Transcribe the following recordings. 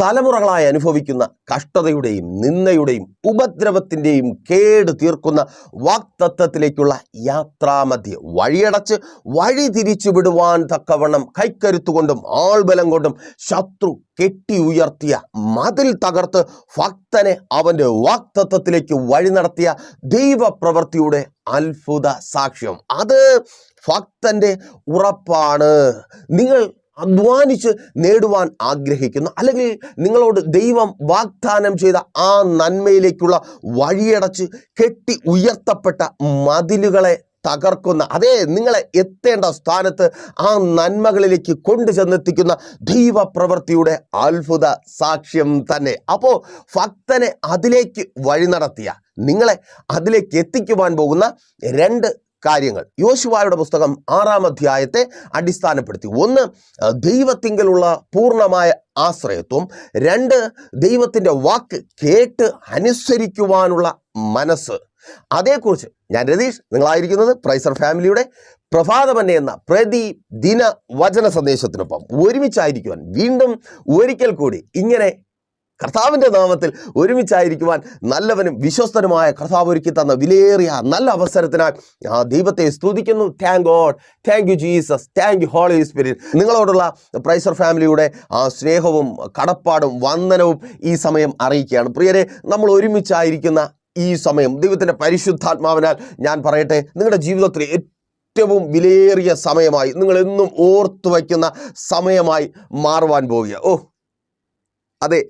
തലമുറകളായി അനുഭവിക്കുന്ന കഷ്ടതയുടെയും നിന്ദയുടെയും ഉപദ്രവത്തിന്റെയും കേട് തീർക്കുന്ന വാക്തത്വത്തിലേക്കുള്ള യാത്രാമധ്യ വഴിയടച്ച് വഴി തിരിച്ചു വിടുവാൻ തക്കവണ്ണം കൈക്കരുത്തുകൊണ്ടും ആൾബലം കൊണ്ടും ശത്രു കെട്ടി ഉയർത്തിയ മതിൽ തകർത്ത് ഭക്തനെ അവന്റെ വാക്തത്വത്തിലേക്ക് വഴി നടത്തിയ ദൈവപ്രവൃത്തിയുടെ അത്ഭുത സാക്ഷ്യം. അത് ഭക്തന്റെ ഉറപ്പാണ്. നിങ്ങൾ അധ്വാനിച്ച് നേടുവാൻ ആഗ്രഹിക്കുന്നു. അല്ലെങ്കിൽ നിങ്ങളോട് ദൈവം വാഗ്ദാനം ചെയ്ത ആ നന്മയിലേക്കുള്ള വഴിയടച്ച് കെട്ടി ഉയർത്തപ്പെട്ട മതിലുകളെ തകർക്കുന്ന അതേ നിങ്ങളെ എത്തേണ്ട സ്ഥാനത്ത് ആ നന്മകളിലേക്ക് കൊണ്ടു ചെന്നെത്തിക്കുന്ന ദൈവപ്രവൃത്തിയുടെ അത്ഭുത സാക്ഷ്യം തന്നെ. അപ്പോൾ ഭക്തനെ അതിലേക്ക് വഴി നടത്തിയ നിങ്ങളെ അതിലേക്ക് എത്തിക്കുവാൻ പോകുന്ന രണ്ട് കാര്യങ്ങൾ. യോശുവായുടെ പുസ്തകം ആറാം അധ്യായത്തെ അടിസ്ഥാനപ്പെടുത്തി. ഒന്ന് ദൈവത്തിങ്കലുള്ള പൂർണമായ ആശ്രയത്വം. രണ്ട് ദൈവത്തിന്റെ വാക്ക് കേട്ട് അനുസരിക്കുവാനുള്ള മനസ്സ്. അതേക്കുറിച്ച് ഞാൻ രതീഷ് നിങ്ങളായിരിക്കുന്നത് പ്രൈസർ ഫാമിലിയുടെ പ്രഭാതമന്നെ എന്ന പ്രതി ദിന വചന സന്ദേശത്തിനൊപ്പം ഒരുമിച്ചായിരിക്കുവാൻ വീണ്ടും ഒരിക്കൽ കൂടി ഇങ്ങനെ കർത്താവിന്റെ നാമത്തിൽ ഒരുമിച്ചായിരിക്കുവാൻ നല്ലവനും വിശ്വസ്തനുമായ കർത്താവ് ഒരുക്കി തന്ന വിലയേറിയ നല്ല അവസരത്തിനായി ആ ദൈവത്തെ സ്തുതിക്കുന്നു. Thank God thank you Jesus thank you Holy Spirit നിങ്ങളോടുള്ള പ്രൈസർ ഫാമിലിയുടെ ആ സ്നേഹവും കടപ്പാടും വന്ദനവും ഈ സമയം അറിയിക്കുകയാണ്. പ്രിയരെ നമ്മൾ ഒരുമിച്ചായിരിക്കുന്ന ഈ സമയം ദൈവത്തിന്റെ പരിശുദ്ധാത്മാവിനാൽ ഞാൻ പറയട്ടെ നിങ്ങളുടെ ജീവിതത്തിൽ ഏറ്റവും വിലയേറിയ സമയമായി നിങ്ങളെന്നും ഓർത്തു വയ്ക്കുന്ന സമയമായി മാറുവാൻ പോവുക ഓ അതെ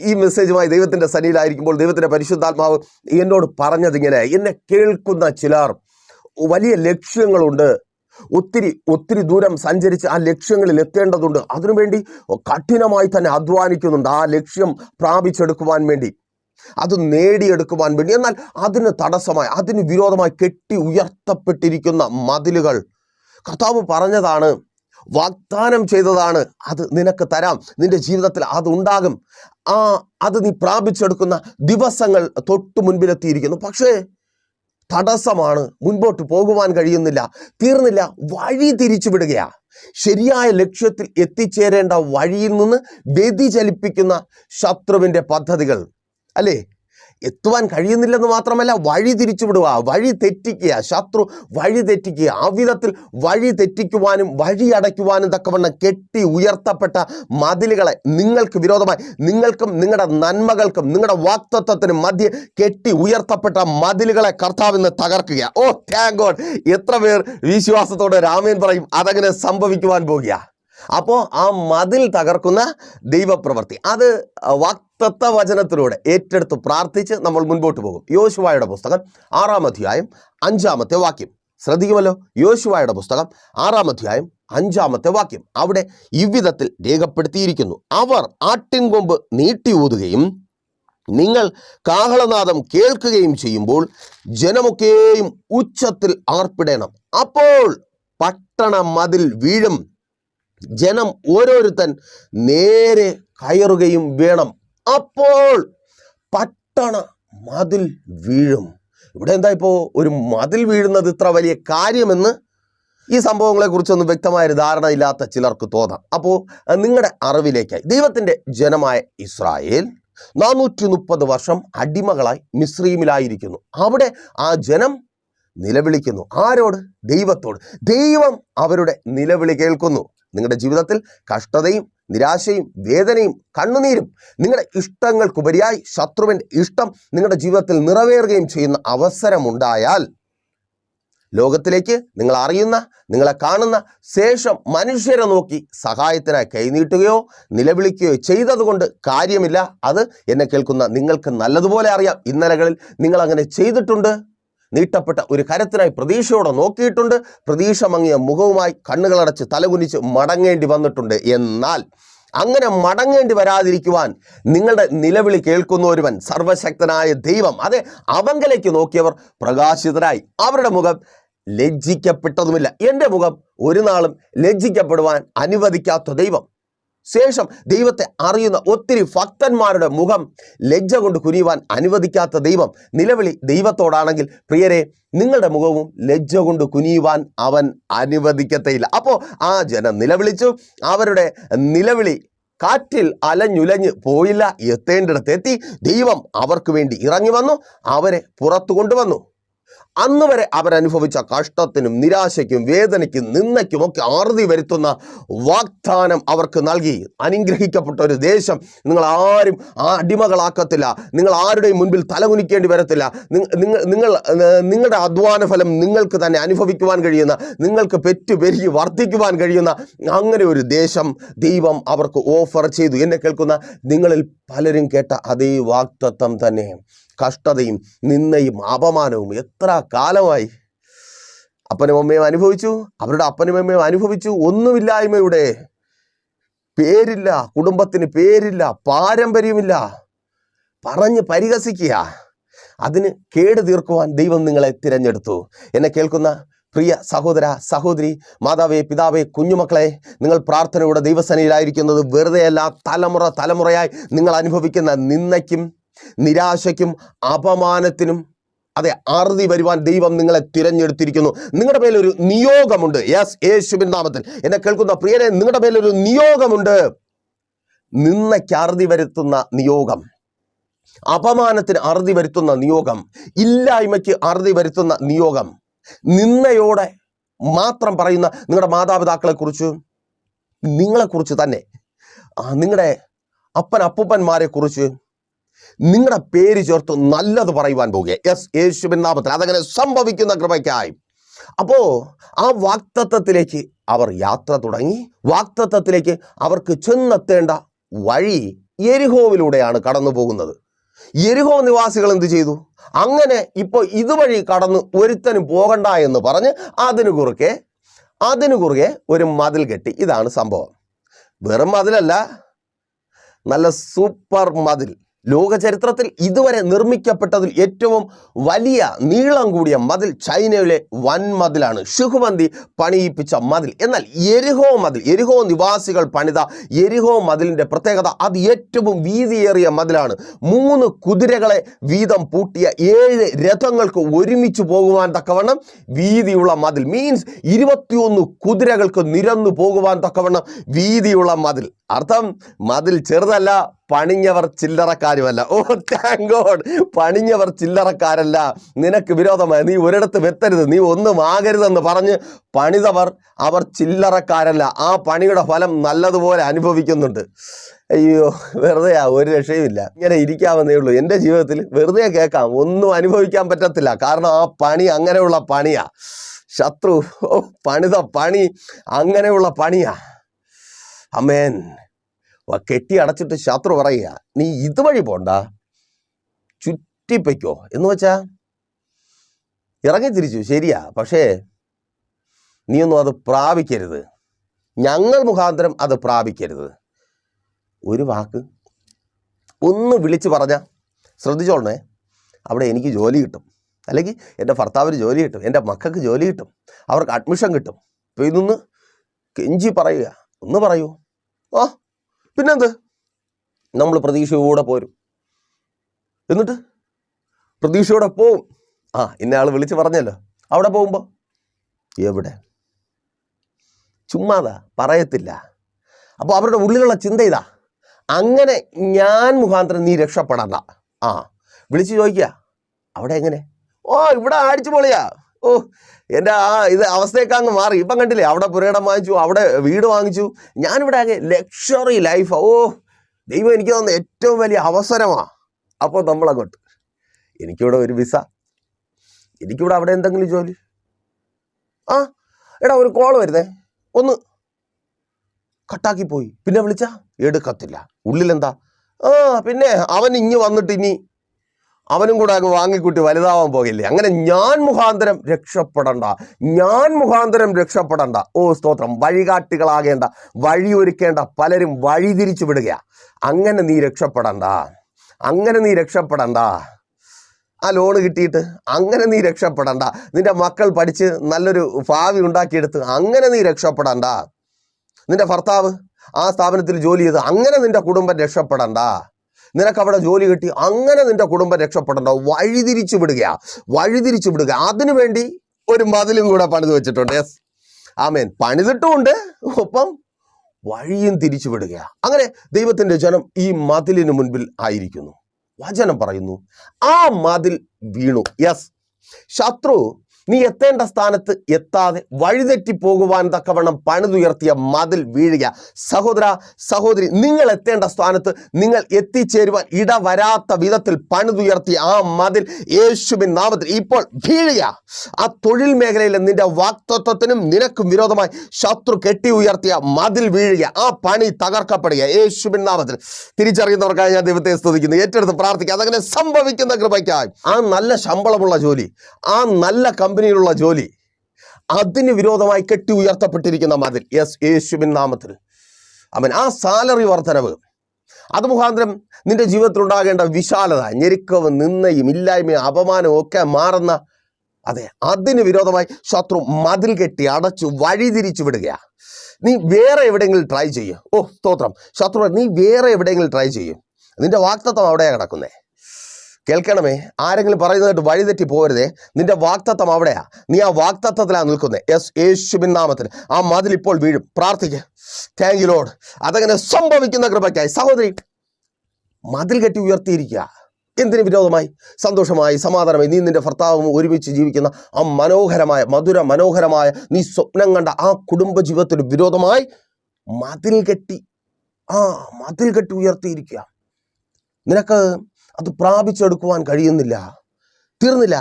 ഈ മെസ്സേജുമായി ദൈവത്തിന്റെ സന്നിയിലായിരിക്കുമ്പോൾ ദൈവത്തിന്റെ പരിശുദ്ധാത്മാവ് എന്നോട് പറഞ്ഞതിങ്ങനെ എന്നെ കേൾക്കുന്ന ചിലർ വലിയ ലക്ഷ്യങ്ങളുണ്ട്. ഒത്തിരി ഒത്തിരി ദൂരം സഞ്ചരിച്ച് ആ ലക്ഷ്യങ്ങളിൽ എത്തേണ്ടതുണ്ട്. അതിനുവേണ്ടി കഠിനമായി തന്നെ അധ്വാനിക്കുന്നുണ്ട് ആ ലക്ഷ്യം പ്രാപിച്ചെടുക്കുവാൻ വേണ്ടി. അത് നേടിയെടുക്കുവാൻ വേണ്ടി. എന്നാൽ അതിന് തടസ്സമായി അതിന് വിരോധമായി കെട്ടി ഉയർത്തപ്പെട്ടിരിക്കുന്ന മതിലുകൾ. കർത്താവ് പറഞ്ഞതാണ് വാഗ്ദാനം ചെയ്തതാണ്. അത് നിനക്ക് തരാം. നിന്റെ ജീവിതത്തിൽ അത് ഉണ്ടാകും. ആ അത് നീ പ്രാപിച്ചെടുക്കുന്ന ദിവസങ്ങൾ തൊട്ടു മുൻപിലെത്തിയിരിക്കുന്നു. പക്ഷേ തടസ്സമാണ്. മുൻപോട്ട് പോകുവാൻ കഴിയുന്നില്ല. തീർന്നില്ല. വഴി തിരിച്ചു വിടുകയാ. ശരിയായ ലക്ഷ്യത്തിൽ എത്തിച്ചേരേണ്ട വഴിയിൽ നിന്ന് വ്യതിചലിപ്പിക്കുന്ന ശത്രുവിന്റെ പദ്ധതികൾ. അല്ലേ? എത്തുവാൻ കഴിയുന്നില്ലെന്ന് മാത്രമല്ല വഴി തിരിച്ചുവിടുക വഴി തെറ്റിക്കുക ശത്രു വഴി തെറ്റിക്കുക ആ വിധത്തിൽ വഴി തെറ്റിക്കുവാനും വഴി അടയ്ക്കുവാനും തക്കവണ്ണം കെട്ടി ഉയർത്തപ്പെട്ട മതിലുകളെ നിങ്ങൾക്ക് വിരോധമായി നിങ്ങൾക്കും നിങ്ങളുടെ നന്മകൾക്കും നിങ്ങളുടെ വാക്തത്വത്തിനും മധ്യ കെട്ടി ഉയർത്തപ്പെട്ട മതിലുകളെ കർത്താവിന്ന് തകർക്കുക ഓ താങ്ക് ഗോഡ് എത്ര പേർ വിശ്വാസത്തോടെ രാമേൻ പറയും അതങ്ങനെ സംഭവിക്കുവാൻ പോകുക അപ്പോൾ ആ മതിൽ തകർക്കുന്ന ദൈവപ്രവൃത്തി അത് വാക്തത്വ വചനത്തിലൂടെ ഏറ്റെടുത്ത് പ്രാർത്ഥിച്ച് നമ്മൾ മുൻപോട്ട് പോകും. യോശുവായുടെ പുസ്തകം ആറാം അധ്യായം അഞ്ചാമത്തെ വാക്യം. ശ്രദ്ധിക്കുമല്ലോ? യോശുവായുടെ പുസ്തകം ആറാം അധ്യായം അഞ്ചാമത്തെ വാക്യം. അവിടെ ഇவ்விധത്തിൽ രേഖപ്പെടുത്തിയിരിക്കുന്നു. അവർ ആട്ടിൻകൊമ്പ് നീട്ടി ഊതുകയും നിങ്ങൾ കാഹളനാദം കേൾക്കുകയും ചെയ്യുമ്പോൾ ജനമൊക്കെയും ഉച്ചത്തിൽ ആർപ്പിടണം അപ്പോൾ പട്ടണ മതിൽ വീഴും. ജനം ഓരോരുത്തൻ നേരെ കയറുകയും വേണം. അപ്പോൾ പട്ടണ മതിൽ വീഴും. ഇവിടെ എന്താ ഇപ്പോൾ ഒരു മതിൽ വീഴുന്നത് ഇത്ര വലിയ കാര്യമെന്ന് ഈ സംഭവങ്ങളെ കുറിച്ചൊന്നും വ്യക്തമായ ഒരു ധാരണ ഇല്ലാത്ത ചിലർക്ക് തോന്നാം. അപ്പോൾ നിങ്ങളുടെ അറിവിലേക്കായി. ദൈവത്തിന്റെ ജനമായ ഇസ്രായേൽ നാനൂറ്റി മുപ്പത് വർഷം അടിമകളായി മിശ്രീമിലായിരിക്കുന്നു അവിടെ ആ ജനം നിലവിളിക്കുന്നു. ആരോട്? ദൈവത്തോട്. ദൈവം അവരുടെ നിലവിളി കേൾക്കുന്നു. നിങ്ങളുടെ ജീവിതത്തിൽ കഷ്ടതയും നിരാശയും വേദനയും കണ്ണുനീരും നിങ്ങളുടെ ഇഷ്ടങ്ങൾക്കുപരിയായി ശത്രുവിന്റെ ഇഷ്ടം നിങ്ങളുടെ ജീവിതത്തിൽ നിറവേറുകയും ചെയ്യുന്ന അവസരമുണ്ടായാൽ ലോകത്തിലേക്ക് നിങ്ങൾ അറിയുന്ന നിങ്ങളെ കാണുന്ന ശേഷം മനുഷ്യരെ നോക്കി സഹായത്തിനായി കൈനീട്ടുകയോ നിലവിളിക്കുകയോ ചെയ്തതുകൊണ്ട് കാര്യമില്ല. അത് എന്നെ കേൾക്കുന്ന നിങ്ങൾക്ക് നല്ലതുപോലെ അറിയാം. ഇന്നലകളിൽ നിങ്ങൾ അങ്ങനെ ചെയ്തിട്ടുണ്ട്. നീട്ടപ്പെട്ട ഒരു കരത്തിനായി പ്രതീക്ഷയോടെ നോക്കിയിട്ടുണ്ട്. പ്രതീക്ഷ മങ്ങിയ മുഖവുമായി കണ്ണുകളടച്ച് തലകുനിച്ച് മടങ്ങേണ്ടി വന്നിട്ടുണ്ട്. എന്നാൽ അങ്ങനെ മടങ്ങേണ്ടി വരാതിരിക്കുവാൻ നിങ്ങളുടെ നിലവിളി കേൾക്കുന്ന ഒരുവൻ സർവശക്തനായ ദൈവം അതെ അവങ്കലേക്ക് നോക്കിയവർ പ്രകാശിതരായി. അവരുടെ മുഖം ലജ്ജിക്കപ്പെട്ടതുമില്ല. എന്റെ മുഖം ഒരു നാളും ലജ്ജിക്കപ്പെടുവാൻ അനുവദിക്കാത്ത ദൈവം ശേഷം ദൈവത്തെ അറിയുന്ന ഒത്തിരി ഭക്തന്മാരുടെ മുഖം ലജ്ജ കൊണ്ട് കുനിയുവാൻ അനുവദിക്കാത്ത ദൈവം നിലവിളി ദൈവത്തോടാണെങ്കിൽ പ്രിയരെ നിങ്ങളുടെ മുഖവും ലജ്ജ കൊണ്ട് കുനിയുവാൻ അവൻ അനുവദിക്കത്തേയില്ല. അപ്പോൾ ആ ജനം നിലവിളിച്ചു. അവരുടെ നിലവിളി കാറ്റിൽ അലഞ്ഞുലഞ്ഞ് പോയില്ല. എത്തേണ്ടിടത്ത് എത്തി. ദൈവം അവർക്ക് വേണ്ടി ഇറങ്ങി വന്നു. അവരെ പുറത്തു കൊണ്ടുവന്നു. അന്ന് വരെ അവരനുഭവിച്ച കഷ്ടത്തിനും നിരാശയ്ക്കും വേദനയ്ക്കും നിന്നയ്ക്കും ഒക്കെ അറുതി വരുത്തുന്ന വാഗ്ദാനം അവർക്ക് നൽകി. അനുഗ്രഹിക്കപ്പെട്ട ഒരു ദേശം നിങ്ങൾ ആരും അടിമകളാക്കത്തില്ല. നിങ്ങൾ ആരുടെയും മുൻപിൽ തലകുനിക്കേണ്ടി വരത്തില്ല. നിങ്ങൾ നിങ്ങൾ നിങ്ങളുടെ അധ്വാന ഫലം നിങ്ങൾക്ക് തന്നെ അനുഭവിക്കുവാൻ കഴിയുന്ന നിങ്ങൾക്ക് പെറ്റു പെരുകി വർദ്ധിക്കുവാൻ കഴിയുന്ന അങ്ങനെ ഒരു ദേശം ദൈവം അവർക്ക് ഓഫർ ചെയ്തു. എന്നെ കേൾക്കുന്ന നിങ്ങളിൽ പലരും കേട്ട അതേ വാക്തത്വം തന്നെ. കഷ്ടതയും നിന്നയും അപമാനവും എത്ര കാലമായി? അപ്പനും അമ്മയും അനുഭവിച്ചു. അവരുടെ അപ്പനും അമ്മയും അനുഭവിച്ചു. ഒന്നുമില്ലായ്മയുടെ പേരില്ല കുടുംബത്തിന് പേരില്ല പാരമ്പര്യമില്ല. പറഞ്ഞ് പരിഹസിക്കുക. അതിന് കേട് തീർക്കുവാൻ ദൈവം നിങ്ങളെ തിരഞ്ഞെടുത്തു. എന്നെ കേൾക്കുന്ന പ്രിയ സഹോദര സഹോദരി മാതാവേ പിതാവേ കുഞ്ഞുമക്കളെ നിങ്ങൾ പ്രാർത്ഥനയുടെ ദൈവസനയിലായിരിക്കുന്നത് വെറുതെയല്ല തലമുറ തലമുറയായി നിങ്ങൾ അനുഭവിക്കുന്ന നിന്ദയ്ക്കും നിരാശയ്ക്കും അപമാനത്തിനും അതെ അറുതി വരുവാൻ ദൈവം നിങ്ങളെ തിരഞ്ഞെടുത്തിരിക്കുന്നു. നിങ്ങളുടെ മേലൊരു നിയോഗമുണ്ട്. യെസ് യേശുവിൻ നാമത്തിൽ. എന്നെ കേൾക്കുന്ന പ്രിയനെ നിങ്ങളുടെ മേലൊരു നിയോഗമുണ്ട്. നിന്നയ്ക്ക് അറുതി വരുത്തുന്ന നിയോഗം. അപമാനത്തിന് അറുതി വരുത്തുന്ന നിയോഗം. ഇല്ലായ്മയ്ക്ക് അറുതി വരുത്തുന്ന നിയോഗം. നിന്നയോടെ മാത്രം പറയുന്ന നിങ്ങളുടെ മാതാപിതാക്കളെ കുറിച്ച് നിങ്ങളെക്കുറിച്ച് തന്നെ നിങ്ങളുടെ അപ്പൻ അപ്പൂപ്പന്മാരെ കുറിച്ച് നിങ്ങളുടെ പേര് ചേർത്ത് നല്ലത് പറയുവാൻ പോകുക യെസ് യേശുവിൻ നാമത്തിൽ. അതങ്ങനെ സംഭവിക്കുന്ന കൃപയ്ക്കായി. അപ്പോ ആ വാക്തത്വത്തിലേക്ക് അവർ യാത്ര തുടങ്ങി. വാക്തത്വത്തിലേക്ക് അവർക്ക് ചെന്നെത്തേണ്ട വഴി എരിഹോവിലൂടെയാണ് കടന്നു പോകുന്നത് എരിഹോ നിവാസികൾ എന്ത് ചെയ്തു? അങ്ങനെ ഇപ്പോൾ ഇതുവഴി കടന്ന് ഒരുത്തനും പോകണ്ട എന്ന് പറഞ്ഞ് അതിനു കുറുക്കെ അതിനു കുറുകെ ഒരു മതിൽ കെട്ടി. ഇതാണ് സംഭവം. വെറും മതിലല്ല. നല്ല സൂപ്പർ മതിൽ. ലോക ചരിത്രത്തിൽ ഇതുവരെ നിർമ്മിക്കപ്പെട്ടതിൽ ഏറ്റവും വലിയ നീളം കൂടിയ മതിൽ ചൈനയിലെ വൻ മതിലാണ് ഷുഹുബന്തി പണിയിപ്പിച്ച മതിൽ. എന്നാൽ എരിഹോ മതിൽ എരിഹോ നിവാസികൾ പണിത എരിഹോ മതിലിന്റെ പ്രത്യേകത അത് ഏറ്റവും വീതിയേറിയ മതിലാണ്. മൂന്ന് കുതിരകളെ വീതം പൂട്ടിയ ഏഴ് രഥങ്ങൾക്ക് ഒരുമിച്ച് പോകുവാൻ തക്കവണ്ണം വീതിയുള്ള മതിൽ. മീൻസ് ഇരുപത്തിയൊന്ന് കുതിരകൾക്ക് നിരന്നു പോകുവാൻ തക്കവണ്ണം വീതിയുള്ള മതിൽ. അർത്ഥം മതിൽ ചെറുതല്ല പണിഞ്ഞവർ ചില്ലറക്കാരുമല്ല. ഓ താങ്ക് ഗോഡ് പണിഞ്ഞവർ ചില്ലറക്കാരല്ല. നിനക്ക് വിരോധമായി നീ ഒരിടത്ത് വെത്തരുത്. നീ ഒന്നും ആകരുതെന്ന് പറഞ്ഞ് പണിതവർ അവർ ചില്ലറക്കാരല്ല. ആ പണിയുടെ ഫലം നല്ലതുപോലെ അനുഭവിക്കുന്നുണ്ട്. അയ്യോ വെറുതെയാ ഒരു രക്ഷയുമില്ല ഇങ്ങനെ ഇരിക്കാമെന്നേ ഉള്ളൂ. എന്റെ ജീവിതത്തിൽ വെറുതെ കേൾക്കാം. ഒന്നും അനുഭവിക്കാൻ പറ്റത്തില്ല. കാരണം ആ പണി അങ്ങനെയുള്ള പണിയാ. ശത്രു പണിത പണി അങ്ങനെയുള്ള പണിയാ. അമേൻ കെട്ടി അടച്ചിട്ട് ശത്രു പറയുക. നീ ഇതുവഴി പോണ്ട. ചുറ്റിപ്പയ്ക്കോ എന്ന് വെച്ചാ ഇറങ്ങി തിരിച്ചു ശരിയാ. പക്ഷേ നീയൊന്നും അത് പ്രാപിക്കരുത്. ഞങ്ങൾ മുഖാന്തരം അത് പ്രാപിക്കരുത്. ഒരു വാക്ക് ഒന്ന് വിളിച്ച് പറഞ്ഞ ശ്രദ്ധിച്ചോളണേ. അവിടെ എനിക്ക് ജോലി കിട്ടും. അല്ലെങ്കിൽ എന്റെ ഭർത്താവിന് ജോലി കിട്ടും. എന്റെ മക്കൾക്ക് ജോലി കിട്ടും. അവർക്ക് അഡ്മിഷൻ കിട്ടും. അപ്പോൾ ഇതൊന്ന് കെഞ്ചി പറയുക. ഒന്ന് പറയൂ. ആ പിന്നെന്ത്? നമ്മൾ പ്രതീക്ഷയോടെ പോരും. എന്നിട്ട്? പ്രതീക്ഷയോടെ പോവും. ആ ഇന്നയാൾ വിളിച്ച് പറഞ്ഞല്ലോ. അവിടെ പോകുമ്പോൾ എവിടെ? ചുമ്മാതാ പറയത്തില്ല. അപ്പോൾ അവരുടെ ഉള്ളിലുള്ള ചിന്ത ഇതാ. അങ്ങനെ ഞാൻ മുഖാന്തരം നീ രക്ഷപ്പെടണ്ട. ആ വിളിച്ച് ചോദിക്കുക അവിടെ എങ്ങനെ? ഓ ഇവിടെ അടിച്ചു പൊളിയാ ഓ എന്റെ ആ ഇത് അവസ്ഥയൊക്കെ അങ്ങ് മാറി. ഇപ്പം കണ്ടില്ലേ അവിടെ പുരയിടം വാങ്ങിച്ചു അവിടെ വീട് വാങ്ങിച്ചു. ഞാനിവിടെ അങ്ങ് ലക്ഷറി ലൈഫ് ഓ ദൈവം എനിക്ക് തന്ന ഏറ്റവും വലിയ അവസരമാണ് അപ്പോൾ നമ്മളങ്ങോട്ട്. എനിക്കിവിടെ ഒരു വിസ എനിക്കിവിടെ അവിടെ എന്തെങ്കിലും ജോലി? ആ എടാ ഒരു കോൾ വരുന്നേ. ഒന്ന് കട്ടാക്കി പോയി പിന്നെ വിളിച്ചാ? എടുക്കത്തില്ല. ഉള്ളിലെന്താ? ആ പിന്നെ അവൻ ഇങ്ങ് വന്നിട്ട് ഇനി അവനും കൂടെ അങ്ങ് വാങ്ങിക്കൂട്ടി വലുതാവാൻ പോകില്ലേ. അങ്ങനെ ഞാൻ മുഖാന്തരം രക്ഷപ്പെടണ്ട. ഞാൻ മുഖാന്തരം രക്ഷപ്പെടണ്ട. ഓ സ്തോത്രം. വഴികാട്ടികളാകേണ്ട. വഴിയൊരുക്കേണ്ട പലരും വഴി തിരിച്ചു വിടുക അങ്ങനെ നീ രക്ഷപ്പെടണ്ട. അങ്ങനെ നീ രക്ഷപ്പെടണ്ട. ആ ലോണ് കിട്ടിയിട്ട് അങ്ങനെ നീ രക്ഷപ്പെടണ്ട. നിന്റെ മക്കൾ പഠിച്ച് നല്ലൊരു ഭാവി ഉണ്ടാക്കിയെടുത്ത് അങ്ങനെ നീ രക്ഷപ്പെടണ്ട. നിന്റെ ഭർത്താവ് ആ സ്ഥാപനത്തിൽ ജോലി ചെയ്ത് അങ്ങനെ നിന്റെ കുടുംബം രക്ഷപ്പെടണ്ട. നിനക്ക് അവിടെ ജോലി കിട്ടി. അങ്ങനെ നിന്റെ കുടുംബം രക്ഷപ്പെടണ്ട. വഴിതിരിച്ചു വിടുക വഴിതിരിച്ചു വിടുക. അതിനു വേണ്ടി ഒരു മതിലും കൂടെ പണിത് വെച്ചിട്ടുണ്ട്. യെസ് ആമേൻ പണിതിട്ടുമുണ്ട്. ഒപ്പം വഴിയും തിരിച്ചു വിടുകയാ. അങ്ങനെ ദൈവത്തിന്റെ ജനം ഈ മതിലിന് മുൻപിൽ ആയിരിക്കുന്നു. വചനം പറയുന്നു. ആ മതിൽ വീണു. യെസ് ശത്രു നീ എത്തേണ്ട സ്ഥാനത്ത് എത്താതെ വഴിതെറ്റി പോകുവാൻ തക്കവണ്ണം പണിതുയർത്തിയ മതിൽ വീഴുക. സഹോദര സഹോദരി നിങ്ങൾ എത്തേണ്ട സ്ഥാനത്ത് നിങ്ങൾ എത്തിച്ചേരുവാൻ ഇടവരാത്ത വിധത്തിൽ പണിതുയർത്തിയ ആ മതിൽ യേശുബിൻ നാമത്തിൽ ഇപ്പോൾ വീഴുക. ആ തൊഴിൽ മേഖലയിലെ നിന്റെ വാക്തത്വത്തിനും നിനക്കും വിരോധമായി ശത്രു കെട്ടി ഉയർത്തിയ മതിൽ വീഴുക. ആ പണി തകർക്കപ്പെടുക. യേശുബിൻ നാമത്തിൽ തിരിച്ചറിയുന്നവർക്കായി ഞാൻ ദൈവത്തെ സ്തുതിക്കുന്നു. ഏറ്റെടുത്ത് പ്രാർത്ഥിക്കുക. അതങ്ങനെ സംഭവിക്കുന്ന കൃപയ്ക്കായി. ആ നല്ല ശമ്പളമുള്ള ജോലി ആ നല്ല കമ്പനിയിലുള്ള ജോലി അതിന് വിരോധമായി കെട്ടി ഉയർത്തപ്പെട്ടിരിക്കുന്ന മതിൽ. യെസ് യേശുവിൻ നാമത്തിൽ. അവൻ ആ സാലറി വർധനവ് അത് മുഖാന്തരം നിന്റെ ജീവിതത്തിൽ ഉണ്ടാകേണ്ട വിശാലത ഞെരുക്കവും നിന്നയും ഇല്ലായ്മയും അപമാനവും ഒക്കെ മാറുന്ന അതെ അതിന് വിരോധമായി ശത്രു മതിൽ കെട്ടി അടച്ചു വഴിതിരിച്ചു വിടുകയാ. നീ വേറെ എവിടെയെങ്കിലും ട്രൈ ചെയ്യും. ഓ സ്തോത്രം. ശത്രു നീ വേറെ എവിടെയെങ്കിലും ട്രൈ ചെയ്യും. നിന്റെ വാക്തത്വം അവിടെയാണ് കിടക്കുന്നേ. കേൾക്കണമേ? ആരെങ്കിലും പറയുന്നതായിട്ട് വഴിതെറ്റി പോകരുതേ. നിന്റെ വാക്തത്വം അവിടെയാ. നീ ആ വാക്തത്വത്തിലാണ് നിൽക്കുന്നത് യെസ് യേശുബിൻ നാമത്തിൽ. ആ മതിൽ ഇപ്പോൾ വീഴും. പ്രാർത്ഥിക്കുക താങ്ക് യു ലോഡ് അതങ്ങനെ സംഭവിക്കുന്ന കൃപയ്ക്കായി. സഹോദരി മതിൽ കെട്ടി ഉയർത്തിയിരിക്കുക. എന്തിന് വിരോധമായി? സന്തോഷമായി സമാധാനമായി. നീ നിന്റെ ഭർത്താവും ഒരുമിച്ച് ജീവിക്കുന്ന ആ മനോഹരമായ മധുര മനോഹരമായ നീ സ്വപ്നം കണ്ട ആ കുടുംബ ജീവിതത്തിന് വിരോധമായി മതിൽ കെട്ടി ആ മതിൽ കെട്ടി ഉയർത്തിയിരിക്കുക. നിനക്ക് അത് പ്രാപിച്ചെടുക്കുവാൻ കഴിയുന്നില്ല. തീർന്നില്ല.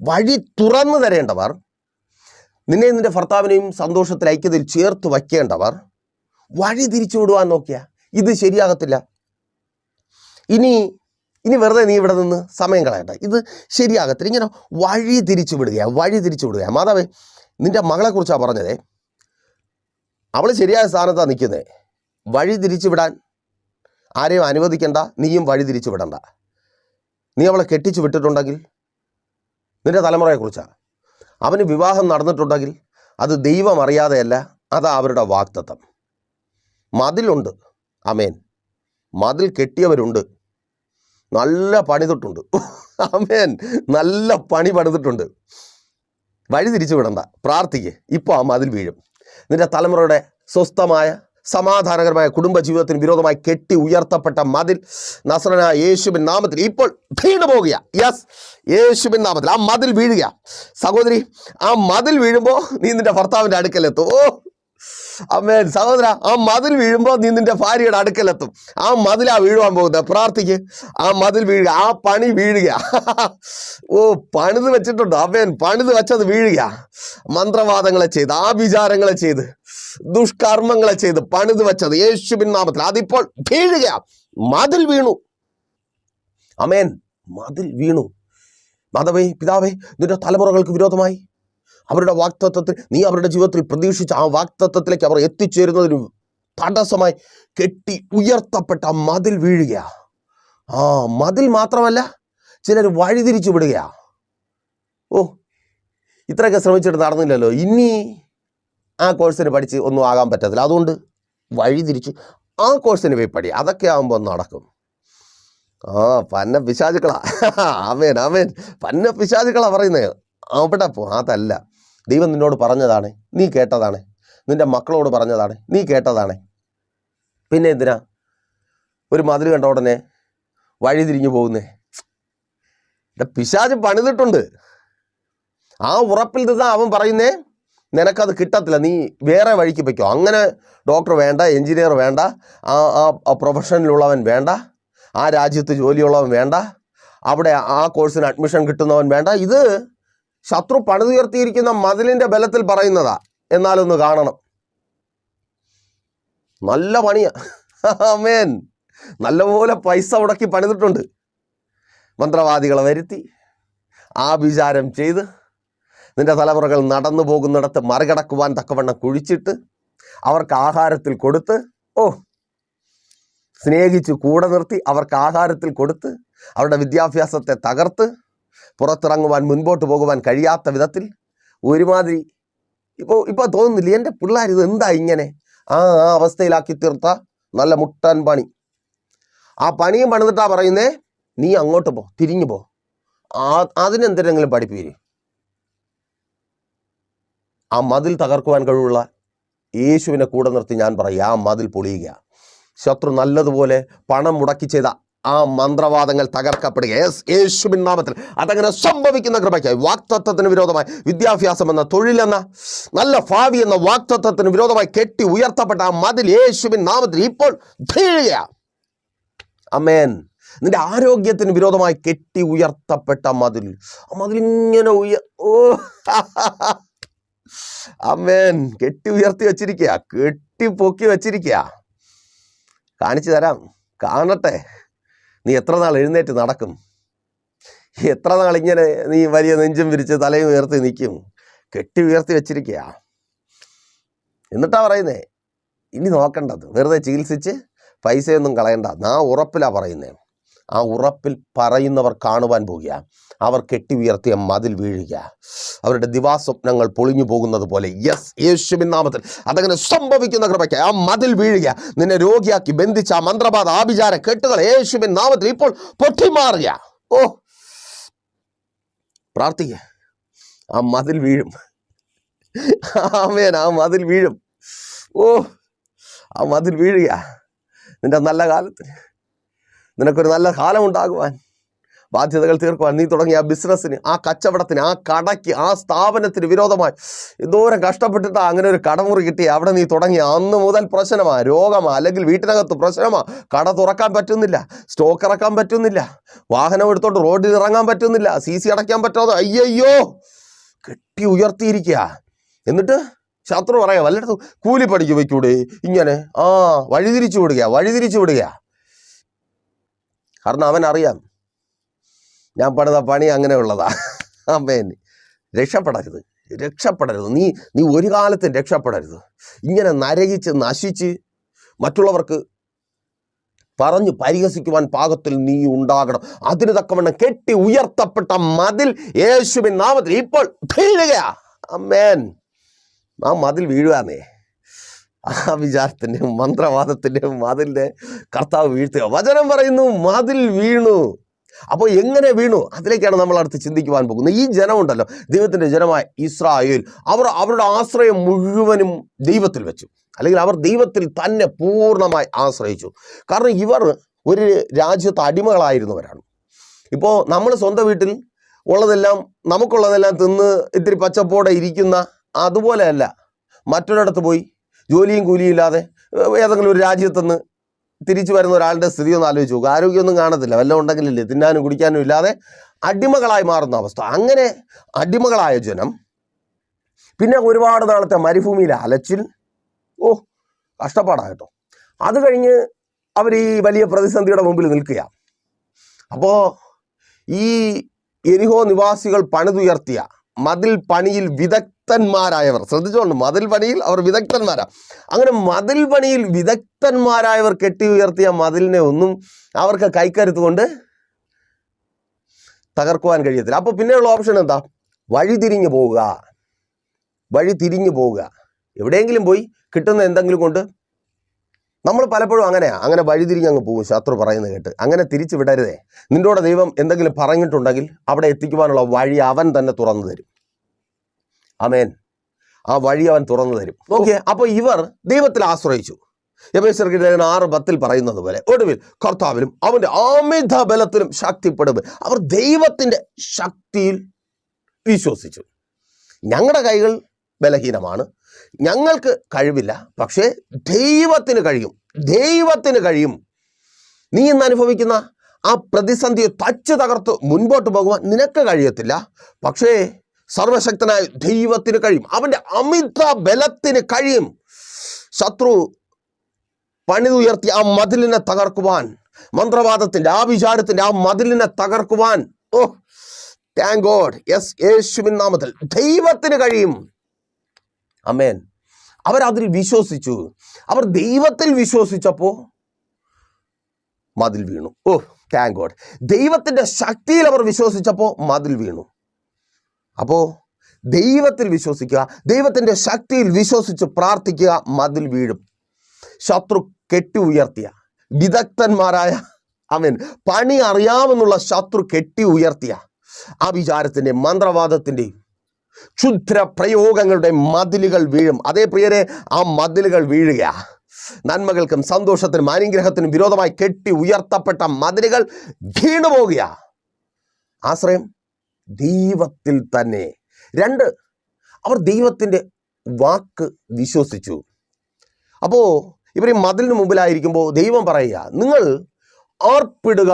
വഴി തുറന്നു തരേണ്ടവർ നിന്നെ നിന്റെ ഭർത്താവിനെയും സന്തോഷത്തിൽ ഐക്യതയിൽ ചേർത്ത് വയ്ക്കേണ്ടവർ വഴി തിരിച്ചു വിടുവാൻ നോക്കിയ. ഇത് ശരിയാകത്തില്ല. ഇനി ഇനി വെറുതെ നീ ഇവിടെ നിന്ന് സമയം കളയണ്ട. ഇത് ശരിയാകത്തില്ല. ഇങ്ങനെ വഴി തിരിച്ചു വിടുക വഴി തിരിച്ചു വിടുക മാതാവേ നിന്റെ മകളെ മകളെക്കുറിച്ചാണ് പറഞ്ഞതേ. അവൾ ശരിയായ സ്ഥാനത്താണ് നിൽക്കുന്നത് വഴി തിരിച്ചു വിടാൻ ആരെയും അനുവദിക്കേണ്ട നീയും വഴിതിരിച്ചു വിടണ്ട. നീ അവളെ കെട്ടിച്ചു വിട്ടിട്ടുണ്ടെങ്കിൽ നിന്റെ തലമുറയെക്കുറിച്ചാണ് അവന് വിവാഹം നടന്നിട്ടുണ്ടെങ്കിൽ അത് ദൈവം അറിയാതെയല്ല അതാ അവരുടെ വാക്തത്വം. മതിലുണ്ട്. അമേൻ മതിൽ കെട്ടിയവരുണ്ട്. നല്ല പണിതിട്ടുണ്ട് അമേൻ നല്ല പണി പണിതിട്ടുണ്ട്. വഴി തിരിച്ചു വിടണ്ട. പ്രാർത്ഥിക്ക്. ഇപ്പോൾ ആ മതിൽ വീഴും. നിന്റെ തലമുറയുടെ സ്വസ്ഥമായ സമാധാനകരമായ കുടുംബജീവിതത്തിന് വിരോധമായി കെട്ടി ഉയർത്തപ്പെട്ട മതിൽ നസ്രനായ യേശുബിൻ നാമത്തിൽ ഇപ്പോൾ വീണു പോകുക. യെസ് യേശുബിൻ നാമത്തിൽ. ആ മതിൽ വീഴുക. സഹോദരി ആ മതിൽ വീഴുമ്പോൾ നീ നിന്റെ ഭർത്താവിന്റെ അടുക്കലെത്തും ഓ അമ്മേൻ സഹോദര ആ മതിൽ വീഴുമ്പോൾ നീ നിന്റെ ഭാര്യയുടെ അടുക്കലെത്തും. ആ മതിലാ വീഴുവാൻ പോകുന്നത്. പ്രാർത്ഥിക്ക്. ആ മതിൽ വീഴുക. ആ പണി വീഴുക. ഓ പണിത് വെച്ചിട്ടുണ്ട്? അമ്മേൻ പണിത് വെച്ചത് വീഴുക. മന്ത്രവാദങ്ങളെ ചെയ്ത് വിചാരങ്ങളെ ചെയ്ത് ദുഷ്കർമ്മങ്ങളെ ചെയ്ത് പണിത് വെച്ചത് യേശുബിൻ നാമത്തിൽ. അതിപ്പോൾ വീഴുക. മതിൽ വീണു. അമേൻ മതിൽ വീണു. മാധവേ പിതാവേ നിന്റെ തലമുറകൾക്ക് വിരോധമായി. അവരുടെ വാക്തത്വത്തിൽ നീ അവരുടെ ജീവിതത്തിൽ പ്രതീക്ഷിച്ച ആ വാക്തത്വത്തിലേക്ക് അവർ എത്തിച്ചേരുന്നതിന് തടസ്സമായി കെട്ടി ഉയർത്തപ്പെട്ട ആ മതിൽ വീഴുക ആ മതിൽ മാത്രമല്ല ചിലർ വഴിതിരിച്ചു വിടുക ഓ ഇത്രയൊക്കെ ശ്രമിച്ചിട്ട് നടന്നില്ലല്ലോ. ഇനി ആ കോഴ്സിന് പഠിച്ച് ഒന്നും ആകാൻ പറ്റത്തില്ല. അതുകൊണ്ട് വഴിതിരിച്ച് ആ കോഴ്സിന് പോയി പഠി അതൊക്കെ ആകുമ്പോൾ നടക്കും. ആ പന്ന പിശാചുക്കളാ. ആമേൻ ആമേൻ. പന്ന പിശാചുക്കളാ പറയുന്നത്. അവിടെ പോ അതല്ല. ദൈവം നിന്നോട് പറഞ്ഞതാണ് നീ കേട്ടതാണ്. നിന്റെ മക്കളോട് പറഞ്ഞതാണ് നീ കേട്ടതാണ്. പിന്നെ എന്തിനാ? ഒരു മതിൽ കണ്ട ഉടനെ വഴി തിരിഞ്ഞു പോകുന്നേ. പിശാച് പണിതിട്ടുണ്ട്. ആ ഉറപ്പിൽ നിന്നാ അവൻ പറയുന്നേ നിനക്കത് കിട്ടത്തില്ല നീ വേറെ വഴിക്ക് വയ്ക്കോ അങ്ങനെ ഡോക്ടർ വേണ്ട എഞ്ചിനീയർ വേണ്ട ആ ആ പ്രൊഫഷനിലുള്ളവൻ വേണ്ട ആ രാജ്യത്ത് ജോലിയുള്ളവൻ വേണ്ട അവിടെ ആ കോഴ്സിന് അഡ്മിഷൻ കിട്ടുന്നവൻ വേണ്ട. ഇത് ശത്രു പണിതുയർത്തിയിരിക്കുന്ന മതിലിന്റെ ബലത്തിൽ പറയുന്നതാ. എന്നാലൊന്ന് കാണണം. നല്ല പണിയാ. നല്ലപോലെ പൈസ മുടക്കി പണിതിട്ടുണ്ട്. മന്ത്രവാദികളെ വരുത്തി. ആഭിചാരം ചെയ്ത് നിന്റെ തലമുറകൾ നടന്നു പോകുന്നിടത്ത് മറികടക്കുവാൻ തക്കവണ്ണം കുഴിച്ചിട്ട് അവർക്ക് ആഹാരത്തിൽ കൊടുത്ത് ഓ സ്നേഹിച്ച് കൂടെ നിർത്തി അവർക്ക് ആഹാരത്തിൽ കൊടുത്ത് അവരുടെ വിദ്യാഭ്യാസത്തെ തകർത്ത് പുറത്തിറങ്ങുവാൻ മുൻപോട്ട് പോകുവാൻ കഴിയാത്ത വിധത്തിൽ ഒരുമാതിരി ഇപ്പോൾ ഇപ്പോൾ തോന്നുന്നില്ല എന്റെ പിള്ളേർ ഇത് എന്താ ഇങ്ങനെ? ആ ആ അവസ്ഥയിലാക്കി തീർത്ത നല്ല മുട്ടൻ പണി. ആ പണിയും പണിതിട്ടാ പറയുന്നേ നീ അങ്ങോട്ട് പോ തിരിഞ്ഞു പോ. ആ അതിനെന്തെങ്കിലും പഠിപ്പീര് ആ മതിൽ തകർക്കുവാൻ കഴിവുള്ള യേശുവിനെ കൂടെ നിർത്തി ഞാൻ പറയാം ആ മതിൽ പൊളിയുക. ശത്രു നല്ലതുപോലെ പണം മുടക്കി ചെയ്ത ആ മന്ത്രവാദങ്ങൾ തകർക്കപ്പെടുക യെസ് യേശുബിൻ നാമത്തിൽ. അതങ്ങനെ സംഭവിക്കുന്ന കൃപയ്ക്കായി വാക്തത്വത്തിന് വിരോധമായി വിദ്യാഭ്യാസം എന്ന തൊഴിലെന്ന നല്ല ഭാവി എന്ന വാക്തത്വത്തിന് വിരോധമായി കെട്ടി ഉയർത്തപ്പെട്ട ആ മതിൽ യേശുബിൻ നാമത്തിൽ ഇപ്പോൾ അമേൻ നിന്റെ ആരോഗ്യത്തിന് വിരോധമായി കെട്ടി ഉയർത്തപ്പെട്ട മതിൽ. ആ മതിൽ ഇങ്ങനെ ഉയർ ഓ അമേൻ കെട്ടി ഉയർത്തി വെച്ചിരിക്കുക കെട്ടി പൊക്കി വെച്ചിരിക്കുക കാണിച്ചു തരാം. കാണട്ടെ. നീ എത്ര നാൾ എഴുന്നേറ്റ് നടക്കും? എത്ര നാൾ ഇങ്ങനെ നീ വലിയ നെഞ്ചും വിരിച്ച് തലയും ഉയർത്തി നിൽക്കും? കെട്ടി ഉയർത്തി വെച്ചിരിക്കുക എന്നിട്ടാ പറയുന്നേ ഇനി നോക്കേണ്ടത്. വെറുതെ ചികിത്സിച്ച് പൈസയൊന്നും കളയണ്ട. നാ ഉറപ്പിലാണ് പറയുന്നേ. ആ ഉറപ്പിൽ പറയുന്നവർ കാണുവാൻ പോകുക. അവർ കെട്ടി ഉയർത്തിയ മതിൽ വീഴുക. അവരുടെ ദിവാസ്വപ്നങ്ങൾ പൊളിഞ്ഞു പോകുന്നത് പോലെ. യെസ് യേശുവിൻ നാമത്തിൽ അതങ്ങനെ സംഭവിക്കുന്ന കൃപയ്ക്ക് ആ മതിൽ വീഴുക. നിന്നെ രോഗിയാക്കി ബന്ധിച്ച ആ മന്ത്രബാധ ആഭിചാര കെട്ടുകൾ യേശുവിൻ നാമത്തിൽ ഇപ്പോൾ പൊട്ടിമാറുക. ഓ പ്രാർത്ഥിക്ക. ആ മതിൽ വീഴും. ആമേൻ ആ മതിൽ വീഴും. ഓ ആ മതിൽ വീഴുക. നിന്റെ നല്ല കാലത്തിന് നിനക്കൊരു നല്ല കാലം ഉണ്ടാകുവാൻ ബാധ്യതകൾ തീർക്കുവാൻ നീ തുടങ്ങിയ ആ ബിസിനസ്സിന് ആ കച്ചവടത്തിന് ആ കടയ്ക്ക് ആ സ്ഥാപനത്തിന് വിരോധമായി എന്തോരം കഷ്ടപ്പെട്ടിട്ടാ അങ്ങനെ ഒരു കടമുറി കിട്ടി. അവിടെ നീ തുടങ്ങി അന്ന് മുതൽ പ്രശ്നമാ രോഗമാ അല്ലെങ്കിൽ വീട്ടിനകത്ത് പ്രശ്നമാ. കട തുറക്കാൻ പറ്റുന്നില്ല സ്റ്റോക്ക് ഇറക്കാൻ പറ്റുന്നില്ല വാഹനം എടുത്തോണ്ട് റോഡിൽ ഇറങ്ങാൻ പറ്റുന്നില്ല സി സി അടയ്ക്കാൻ പറ്റാതെ അയ്യയ്യോ കെട്ടി ഉയർത്തിയിരിക്കുക എന്നിട്ട് ശത്രു പറയാ വല്ലയിടത്തും കൂലിപ്പടിക്ക് വയ്ക്കൂടെ ഇങ്ങനെ ആ വഴിതിരിച്ചു വിടുക വഴിതിരിച്ചു വിടുക കാരണം അവൻ അറിയാം. ഞാൻ പണിത പണി അങ്ങനെ ഉള്ളതാ അമ്മേൻ രക്ഷപ്പെടരുത്. രക്ഷപ്പെടരുത്. നീ നീ ഒരു കാലത്തും രക്ഷപ്പെടരുത്. ഇങ്ങനെ നരകിച്ച് നശിച്ച് മറ്റുള്ളവർക്ക് പറഞ്ഞു പരിഹസിക്കുവാൻ പാകത്തിൽ നീ ഉണ്ടാകണം. അതിന് തക്കവണ്ണം കെട്ടി ഉയർത്തപ്പെട്ട മതിൽ യേശുവിൻ നാമത്തിൽ ഇപ്പോൾ അമ്മേൻ. ആ മതിൽ വീഴുവാന്നേ ആ വിചാരത്തിന്റെയും മന്ത്രവാദത്തിന്റെയും മതിലിന്റെ കർത്താവ് വീഴ്ത്തുക. വചനം പറയുന്നു മതിൽ വീണു. അപ്പോൾ എങ്ങനെ വീണു? അതിലേക്കാണ് നമ്മൾ അടുത്ത് ചിന്തിക്കുവാൻ പോകുന്നത്. ഈ ജനമുണ്ടല്ലോ ദൈവത്തിന്റെ ജനമായ ഇസ്രായേൽ അവർ അവരുടെ ആശ്രയം മുഴുവനും ദൈവത്തിൽ വെച്ചു. അല്ലെങ്കിൽ അവർ ദൈവത്തിൽ തന്നെ പൂർണമായി ആശ്രയിച്ചു. കാരണം ഇവർ ഒരു രാജ്യത്ത് അടിമകളായിരുന്നവരാണ്. ഇപ്പോൾ നമ്മൾ സ്വന്തം വീട്ടിൽ ഉള്ളതെല്ലാം നമുക്കുള്ളതെല്ലാം തിന്ന് ഇത്തിരി പച്ചപ്പോടെ ഇരിക്കുന്ന അതുപോലെയല്ല. മറ്റൊരിടത്ത് പോയി ജോലിയും കൂലിയും ഇല്ലാതെ ഏതെങ്കിലും ഒരു രാജ്യത്തുനിന്ന് തിരിച്ചു വരുന്ന ഒരാളുടെ സ്ഥിതി ഒന്ന് ആലോചിച്ച് നോക്കുക ആരോഗ്യമൊന്നും കാണത്തില്ല. വല്ലതും ഉണ്ടെങ്കിലില്ലേ തിന്നാനും കുടിക്കാനും ഇല്ലാതെ അടിമകളായി മാറുന്ന അവസ്ഥ. അങ്ങനെ അടിമകളായ ജനം പിന്നെ ഒരുപാട് നാളത്തെ മരുഭൂമിയിൽ അലച്ചിൽ ഓ കഷ്ടപ്പാടാ കേട്ടോ അത് കഴിഞ്ഞ് അവർ ഈ വലിയ പ്രതിസന്ധിയുടെ മുമ്പിൽ നിൽക്കുക അപ്പോൾ ഈ എരിഹോ നിവാസികൾ പണിതുയർത്തിയ. മതിൽ പണിയിൽ വിദഗ്ധന്മാരായവർ. ശ്രദ്ധിച്ചോളൂ മതിൽ പണിയിൽ അവർ വിദഗ്ധന്മാരാ. അങ്ങനെ മതിൽ പണിയിൽ വിദഗ്ധന്മാരായവർ കെട്ടി ഉയർത്തിയ മതിലിനെ ഒന്നും അവർക്ക് കൈക്കരുത്ത് കൊണ്ട് തകർക്കുവാൻ കഴിയത്തില്ല. അപ്പോൾ പിന്നെയുള്ള ഓപ്ഷൻ എന്താ? വഴിതിരിഞ്ഞു പോവുക. വഴി തിരിഞ്ഞു പോവുക. എവിടെയെങ്കിലും പോയി കിട്ടുന്ന എന്തെങ്കിലും കൊണ്ട് നമ്മൾ പലപ്പോഴും അങ്ങനെയാണ് അങ്ങനെ വഴിതിരിഞ്ഞ് അങ്ങ് പോകും ശത്രു പറയുന്നത് കേട്ട്. അങ്ങനെ തിരിച്ചു വിടരുതേ. നിന്നോട് ദൈവം എന്തെങ്കിലും പറഞ്ഞിട്ടുണ്ടെങ്കിൽ അവിടെ എത്തിക്കുവാനുള്ള വഴി അവൻ തന്നെ തുറന്നു തരും. അമേൻ ആ വഴി അവൻ തുറന്നു തരും. ഓക്കെ അപ്പോൾ ഇവർ ദൈവത്തിൽ ആശ്രയിച്ചു. എബേശ്വർക്ക് ലേഖനം ആറ് പത്തിൽ പറയുന്നത് പോലെ ഒടുവിൽ കർത്താവിലും അവന്റെ അമിത ബലത്തിലും ശക്തിപ്പെടും അവർ ദൈവത്തിന്റെ ശക്തിയിൽ വിശ്വസിച്ചു. ഞങ്ങളുടെ കൈകൾ ബലഹീനമാണ്. ഞങ്ങൾക്ക് കഴിവില്ല പക്ഷേ ദൈവത്തിന് കഴിയും. ദൈവത്തിന് കഴിയും. നീ ഇന്ന് അനുഭവിക്കുന്ന ആ പ്രതിസന്ധിയെ തച്ചു തകർത്ത് മുൻപോട്ട് പോകുവാൻ നിനക്ക് കഴിയത്തില്ല. പക്ഷേ സർവശക്തനായ ദൈവത്തിന് കഴിയും. അവന്റെ അമിത ബലത്തിന് കഴിയും. ശത്രു പണിതുയർത്തി ആ മതിലിനെ തകർക്കുവാൻ മന്ത്രവാദത്തിന്റെ ആ വിചാരത്തിന്റെ ആ മതിലിനെ തകർക്കുവാൻ. ഓ താങ്ക് ഗോഡ് യെസ് യേശുവിൻ നാമത്തിൽ ദൈവത്തിന് കഴിയും. അമേൻ അവരതിൽ വിശ്വസിച്ചു. അവർ ദൈവത്തിൽ വിശ്വസിച്ചപ്പോൾ മതിൽ വീണു. ഓ താങ്ക് ഗോഡ് ദൈവത്തിന്റെ ശക്തിയിൽ അവർ വിശ്വസിച്ചപ്പോൾ മതിൽ വീണു. അപ്പോൾ ദൈവത്തിൽ വിശ്വസിക്കുക ദൈവത്തിന്റെ ശക്തിയിൽ വിശ്വസിച്ച് പ്രാർത്ഥിക്കുക മതിൽ വീഴും. ശത്രു കെട്ടി ഉയർത്തിയ വിദഗ്ധന്മാരായ അവൻ പണി അറിയാമെന്നുള്ള ശത്രു കെട്ടി ഉയർത്തിയ ആ വിചാരത്തിന്റെയും മന്ത്രവാദത്തിന്റെയും ക്ഷുദ്ര പ്രയോഗങ്ങളുടെ മതിലുകൾ വീഴും. അതേ പ്രിയരെ ആ മതിലുകൾ വീഴുക നന്മകൾക്കും സന്തോഷത്തിനും അനുഗ്രഹത്തിനും വിരോധമായി കെട്ടി ഉയർത്തപ്പെട്ട മതിലുകൾ വീണു പോകുക ആശ്രയം ദൈവത്തിൽ തന്നെ. രണ്ട് അവർ ദൈവത്തിന്റെ വാക്ക് വിശ്വസിച്ചു. അപ്പോൾ ഇവർ ഈ മതിലിന് മുമ്പിലായിരിക്കുമ്പോൾ ദൈവം പറയുക നിങ്ങൾ ഓർപ്പിടുക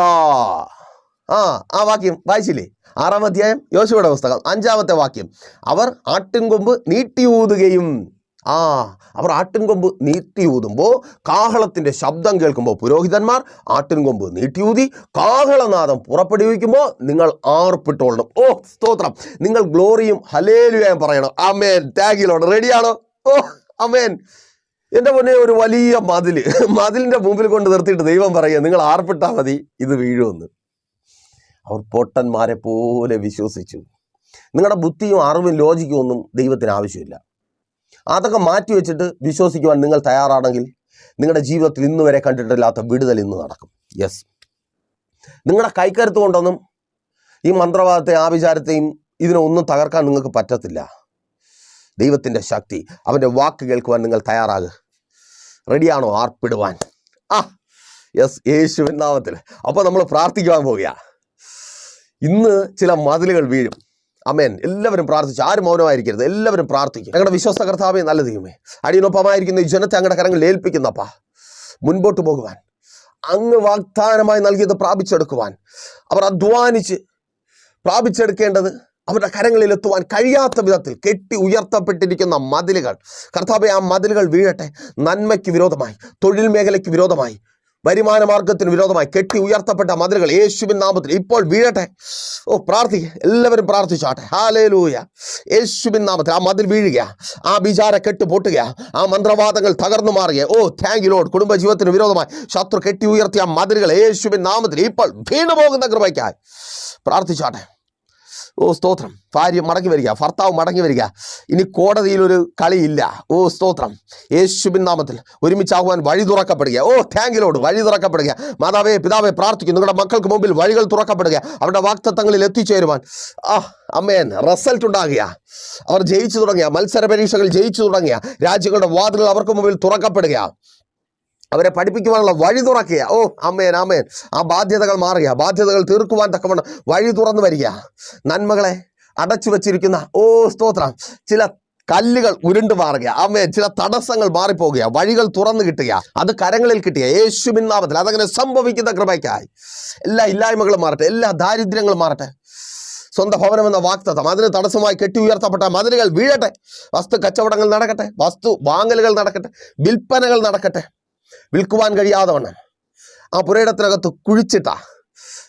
ആ ആ വാക്യം വായിച്ചില്ലേ? ആറാം അധ്യായം യോശുവയുടെ പുസ്തകം അഞ്ചാമത്തെ വാക്യം. അവർ ആട്ടിൻകൊമ്പ് നീട്ടിയൂതുകയും ആ അവർ ആട്ടിൻകൊമ്പ് നീട്ടിയൂതുമ്പോൾ കാഹളത്തിന്റെ ശബ്ദം കേൾക്കുമ്പോൾ പുരോഹിതന്മാർ ആട്ടിൻകൊമ്പ് ഊതി കാഹളനാദം പുറപ്പെടുവിക്കുമ്പോൾ നിങ്ങൾ ആർപ്പിട്ടോളണം. ഓ സ്തോത്രം. നിങ്ങൾ ഗ്ലോറിയും ഹലേലുയായും പറയണം. അമേൻ ടാഗിലോട് റെഡിയാണോ ഓ അമേൻ എന്റെ മുന്നേ ഒരു വലിയ മതിൽ. മതിലിന്റെ മുമ്പിൽ കൊണ്ട് നിർത്തിയിട്ട് ദൈവം പറയുക നിങ്ങൾ ആർപ്പിട്ടാൽ മതി ഇത് വീഴുമെന്ന്. അവർ പൊട്ടന്മാരെ പോലെ വിശ്വസിച്ചു. നിങ്ങളുടെ ബുദ്ധിയും അറിവും ലോജിക്കും ഒന്നും ദൈവത്തിന് ആവശ്യമില്ല. അതൊക്കെ മാറ്റി വെച്ചിട്ട് വിശ്വസിക്കുവാൻ നിങ്ങൾ തയ്യാറാണെങ്കിൽ നിങ്ങളുടെ ജീവിതത്തിൽ ഇന്ന് വരെ കണ്ടിട്ടില്ലാത്ത വിടുതൽ ഇന്ന് നടക്കും. യെസ് നിങ്ങളുടെ കൈക്കരുത്ത് കൊണ്ടൊന്നും ഈ മന്ത്രവാദത്തെ ആഭിചാരത്തെയും ഇതിനൊന്നും തകർക്കാൻ നിങ്ങൾക്ക് പറ്റത്തില്ല. ദൈവത്തിന്റെ ശക്തി അവന്റെ വാക്ക് കേൾക്കുവാൻ നിങ്ങൾ തയ്യാറാകുക റെഡിയാണോ ആർപ്പിടുവാൻ. ആ യെസ് യേശുവിൻ നാമത്തിൽ. അപ്പോൾ നമ്മൾ പ്രാർത്ഥിക്കുവാൻ പോവുക ഇന്ന് ചില മതിലുകൾ വീഴും. അമേൻ എല്ലാവരും പ്രാർത്ഥിച്ചു. ആരും മൗനമായിരിക്കരുത്. എല്ലാവരും പ്രാർത്ഥിക്കും. ഞങ്ങളുടെ വിശ്വസ്ത കർത്താവെ നല്ല ദൈവമേ. അടിയനൊപ്പമായിരിക്കുന്ന ഈ ജനത്തെ അങ്ങടെ കരങ്ങളിൽ ഏൽപ്പിക്കുന്നപ്പാ. മുൻപോട്ട് പോകുവാൻ. അങ്ങ് വാഗ്ദാനമായി നൽകിയത് പ്രാപിച്ചെടുക്കുവാൻ. അവർ അധ്വാനിച്ച് പ്രാപിച്ചെടുക്കേണ്ടത് അവരുടെ കരങ്ങളിൽ എത്തുവാൻ കഴിയാത്ത വിധത്തിൽ കെട്ടി ഉയർത്തപ്പെട്ടിരിക്കുന്ന മതിലുകൾ. കർത്താവെ ആ മതിലുകൾ വീഴട്ടെ. നന്മയ്ക്ക് വിരോധമായി. തൊഴിൽ മേഖലയ്ക്ക് വിരോധമായി. വരുമാന മാർഗത്തിന് വിരോധമായി കെട്ടി ഉയർത്തപ്പെട്ട മതിലുകൾ യേശുവിൻ നാമത്തിൽ ഇപ്പോൾ വീഴട്ടെ. ഓ പ്രാർത്ഥിക്കുക എല്ലാവരും പ്രാർത്ഥിച്ചാട്ടെ. ഹാലേലൂയ യേശുവിൻ നാമത്തിൽ ആ മതിൽ വീഴുക ആ വിചാര കെട്ട് പൊട്ടുക ആ മന്ത്രവാദങ്ങൾ തകർന്നു മാറുക. ഓ താങ്ക് യു ലോഡ് കുടുംബജീവിതത്തിന് വിരോധമായി ശത്രു കെട്ടി ഉയർത്തിയ മതിലുകൾ യേശുവിൻ നാമത്തിൽ ഇപ്പോൾ വീണു പോകുന്ന കൃപയ്ക്കായി. പ്രാർത്ഥിച്ചാട്ടെ. ഓ സ്തോത്രം. ഭാര്യ മടങ്ങി വരിക ഭർത്താവ് മടങ്ങി വരിക. ഇനി കോടതിയിലൊരു കളിയില്ല. ഓ സ്തോത്രം. യേശുബിൻ നാമത്തിൽ ഒരുമിച്ചാകുവാൻ വഴി തുറക്കപ്പെടുക. ഓ താങ്കിലോട് വഴി തുറക്കപ്പെടുക. മാതാവേ പിതാവെ പ്രാർത്ഥിക്കും നിങ്ങളുടെ മക്കൾക്ക് മുമ്പിൽ വഴികൾ തുറക്കപ്പെടുക. അവരുടെ വാക്തത്വങ്ങളിൽ എത്തിച്ചേരുവാൻ. ആ അമ്മേൻ റിസൾട്ട് ഉണ്ടാകുക. അവർ ജയിച്ചു തുടങ്ങിയ മത്സര പരീക്ഷകൾ ജയിച്ചു തുടങ്ങിയ രാജ്യങ്ങളുടെ വാതിലുകൾ അവർക്ക് മുമ്പിൽ തുറക്കപ്പെടുക. അവരെ പഠിപ്പിക്കുവാനുള്ള വഴി തുറക്കുക ഓ അമ്മേൻ അമ്മേൻ ആ ബാധ്യതകൾ മാറുക ബാധ്യതകൾ തീർക്കുവാൻ തക്കവണ്ണം വഴി തുറന്നു വരിക നന്മകളെ അടച്ചു വച്ചിരിക്കുന്ന ഓ സ്തോത്രം. ചില കല്ലുകൾ ഉരുണ്ടു മാറുക അമ്മേ ചില തടസ്സങ്ങൾ മാറിപ്പോകുക വഴികൾ തുറന്നു കിട്ടുക അത് കരങ്ങളിൽ കിട്ടുക യേശുവിൻ നാമത്തിൽ അതങ്ങനെ സംഭവിക്കുന്ന കൃപയ്ക്കായി. എല്ലാ ഇല്ലായ്മകളും മാറട്ടെ. എല്ലാ ദാരിദ്ര്യങ്ങളും മാറട്ടെ. സ്വന്തം ഭവനം എന്ന വാക്തത്വം അതിന് തടസ്സമായി കെട്ടി ഉയർത്തപ്പെട്ട മതിലുകൾ വീഴട്ടെ. വസ്തു കച്ചവടങ്ങൾ നടക്കട്ടെ. വസ്തു വാങ്ങലുകൾ നടക്കട്ടെ. വിൽപ്പനകൾ നടക്കട്ടെ. വിൽക്കുവാൻ കഴിയാതെ വണ്ണം ആ പുരയിടത്തിനകത്ത് കുഴിച്ചിട്ട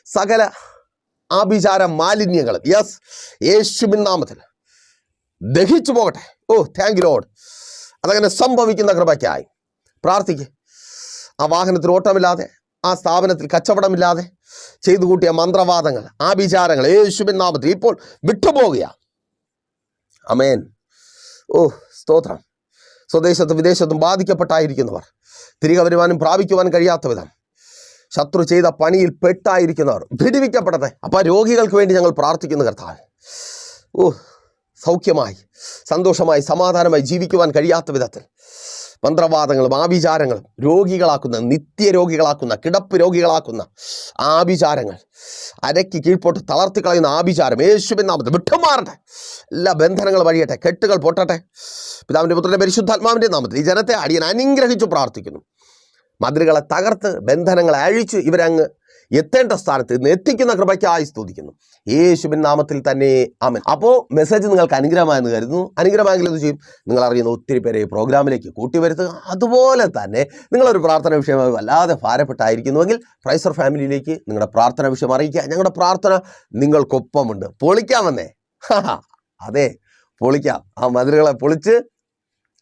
സകല ആഭിചാര മാലിന്യങ്ങളും യെസ് യേശുബിൻ നാമത്തിൽ ദഹിച്ചു പോകട്ടെ. ഓ താങ്ക് ലോഡ് അതങ്ങനെ സംഭവിക്കുന്ന കൃപയ്ക്കായി. പ്രാർത്ഥിക്കുക ആ വാഹനത്തിൽ ഓട്ടമില്ലാതെ ആ സ്ഥാപനത്തിൽ കച്ചവടമില്ലാതെ ചെയ്തു കൂട്ടിയ മന്ത്രവാദങ്ങൾ ആഭിചാരങ്ങൾ യേശുബിൻ നാമത്തിൽ ഇപ്പോൾ വിട്ടുപോകുക. അമേൻ ഓ സ്തോത്രം. സ്വദേശത്തും വിദേശത്തും ബാധിക്കപ്പെട്ടായിരിക്കുന്നവർ തിരികെ വരുവാനും പ്രാപിക്കുവാനും കഴിയാത്ത വിധം ശത്രു ചെയ്ത പണിയിൽ പെട്ടായിരിക്കുന്നവർ ഭിടിവിക്കപ്പെടട്ടെ അപ്പം രോഗികൾക്ക് വേണ്ടി ഞങ്ങൾ പ്രാർത്ഥിക്കുന്നു കർത്താവ്. ഓ സൗഖ്യമായി സന്തോഷമായി സമാധാനമായി ജീവിക്കുവാൻ കഴിയാത്ത വിധത്തിൽ മന്ത്രവാദങ്ങളും ആഭിചാരങ്ങളും രോഗികളാക്കുന്ന നിത്യരോഗികളാക്കുന്ന കിടപ്പ് രോഗികളാക്കുന്ന ആഭിചാരങ്ങൾ അരയ്ക്ക് കീഴ്പോട്ട് തളർത്തി കളയുന്ന ആഭിചാരം യേശുവിൻ നാമത്തിൽ വിട്ടുമാറട്ടെ. എല്ലാ ബന്ധനങ്ങൾ വഴിയട്ടെ കെട്ടുകൾ പൊട്ടട്ടെ. പിതാവിന്റെ പുത്രന്റെ പരിശുദ്ധാത്മാവിന്റെ നാമത്തിൽ ഈ ജനത്തെ അടിയൻ അനുഗ്രഹിച്ചു പ്രാർത്ഥിക്കുന്നു. മതിലുകളെ തകർത്ത് ബന്ധനങ്ങളെ അഴിച്ച് ഇവരങ്ങ് എത്തേണ്ട സ്ഥാനത്ത് ഇന്ന് എത്തിക്കുന്ന കൃപയ്ക്കായി സ്തുതിക്കുന്നു. യേശുവിൻ നാമത്തിൽ തന്നെ ആമൻ. അപ്പോൾ മെസ്സേജ് നിങ്ങൾക്ക് അനുഗ്രഹമായെന്ന് കരുതുന്നു. അനുഗ്രഹമായെങ്കിൽ എന്ത് ചെയ്യും? നിങ്ങൾ അറിയുന്ന ഒത്തിരി പേരെ ഈ പ്രോഗ്രാമിലേക്ക് കൂട്ടിവരുത്തുക. അതുപോലെ തന്നെ നിങ്ങളൊരു പ്രാർത്ഥന വിഷയമായി വല്ലാതെ ഭാരപ്പെട്ടായിരിക്കുന്നുവെങ്കിൽ പ്രൈസർ ഫാമിലിയിലേക്ക് നിങ്ങളുടെ പ്രാർത്ഥന വിഷയം അറിയിക്കുക. ഞങ്ങളുടെ പ്രാർത്ഥന നിങ്ങൾക്കൊപ്പമുണ്ട്. പൊളിക്കാമെന്നേ അതെ പൊളിക്കാം. ആ മതിലുകളെ പൊളിച്ച്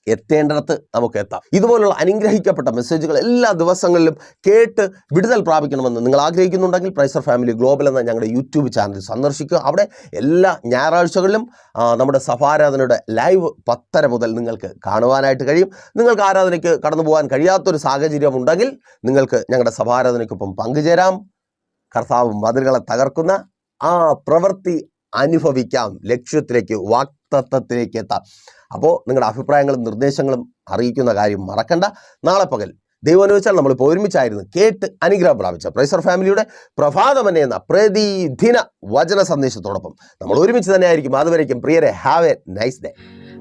എത്തേണ്ടിടത്ത് നമുക്ക് എത്താം ഇതുപോലുള്ള അനുഗ്രഹിക്കപ്പെട്ട മെസ്സേജുകൾ എല്ലാ ദിവസങ്ങളിലും കേട്ട് വിടുതൽ പ്രാപിക്കണമെന്ന് നിങ്ങൾ ആഗ്രഹിക്കുന്നുണ്ടെങ്കിൽ പ്രൈസർ ഫാമിലി ഗ്ലോബൽ എന്ന ഞങ്ങളുടെ യൂട്യൂബ് ചാനൽ സന്ദർശിക്കുക. അവിടെ എല്ലാ ഞായറാഴ്ചകളിലും നമ്മുടെ സഭാരാധനയുടെ ലൈവ് പത്തര മുതൽ നിങ്ങൾക്ക് കാണുവാനായിട്ട് കഴിയും. നിങ്ങൾക്ക് ആരാധനയ്ക്ക് കടന്നു പോകാൻ കഴിയാത്തൊരു സാഹചര്യം ഉണ്ടെങ്കിൽ നിങ്ങൾക്ക് ഞങ്ങളുടെ സഭാരാധനയ്ക്കൊപ്പം പങ്കുചേരാം. കർത്താവും മതിലുകളെ തകർക്കുന്ന ആ പ്രവൃത്തി അനുഭവിക്കാം. ലക്ഷ്യത്തിലേക്ക് വാക് വാക്തത്വത്തിലേക്ക് എത്താം അപ്പോൾ നിങ്ങളുടെ അഭിപ്രായങ്ങളും നിർദ്ദേശങ്ങളും അറിയിക്കുന്ന കാര്യം മറക്കണ്ട. നാളെ പകൽ ദൈവം അനുവദിച്ചാൽ നമ്മളിപ്പോൾ ഒരുമിച്ചായിരുന്നു കേട്ട് അനുഗ്രഹം പ്രാപിച്ച പ്രൈസർ ഫാമിലിയുടെ പ്രഭാതമന എന്ന പ്രതിദിന വചന സന്ദേശത്തോടൊപ്പം നമ്മൾ ഒരുമിച്ച് തന്നെ ആയിരിക്കും അതുവരേക്കും പ്രിയരെ have a nice day.